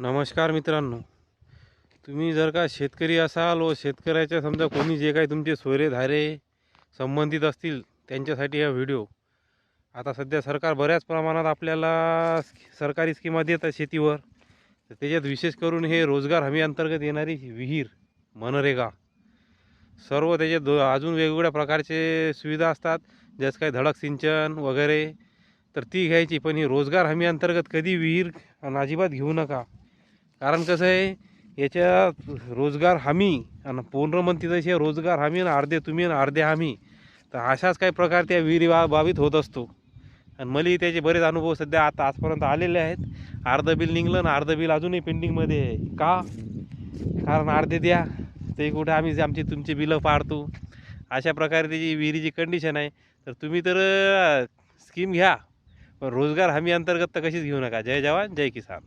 नमस्कार मित्रांनो. तुम्ही जर का शेतकरी असाल व शेतकऱ्याच्या समजा कोणी जे काही तुमचे सोयरे धारे संबंधित असतील त्यांच्यासाठी हा व्हिडिओ. आता सध्या सरकार बऱ्याच प्रमाणात आपल्याला सरकारी स्कीमा देतात शेतीवर. तर त्याच्यात विशेष करून हे रोजगार हमी अंतर्गत येणारी विहीर मनरेगा. सर्व त्याच्यात दो अजून वेगवेगळ्या प्रकारचे सुविधा असतात. ज्यास काही धडक सिंचन वगैरे. तर ती घ्यायची. पण ही रोजगार हमी अंतर्गत कधी विहीर अजिबात घेऊ नका. कारण कसं आहे याच्या रोजगार हमी आणि पूर्ण म्हणते तशी आहे, रोजगार हमी आणि अर्धे तुम्ही आणि अर्धे हमी तर अशाच काही प्रकार त्या विहिरी बा बाबीत होत असतो. आणि मलाही त्याचे बरेच अनुभव सध्या आता आजपर्यंत आलेले आहेत. अर्धं बिल निघलं आणि अर्धं बिल अजूनही पेंडिंगमध्ये आहे. का? कारण अर्धे द्या ते कुठे आम्ही आमची तुमची बिलं पाडतो. अशा प्रकारे त्याची विहिरीची कंडिशन आहे. तर तुम्ही तर स्कीम घ्या. पण रोजगार हमी अंतर्गत तर कशीच घेऊ नका. जय जवान जय किसान.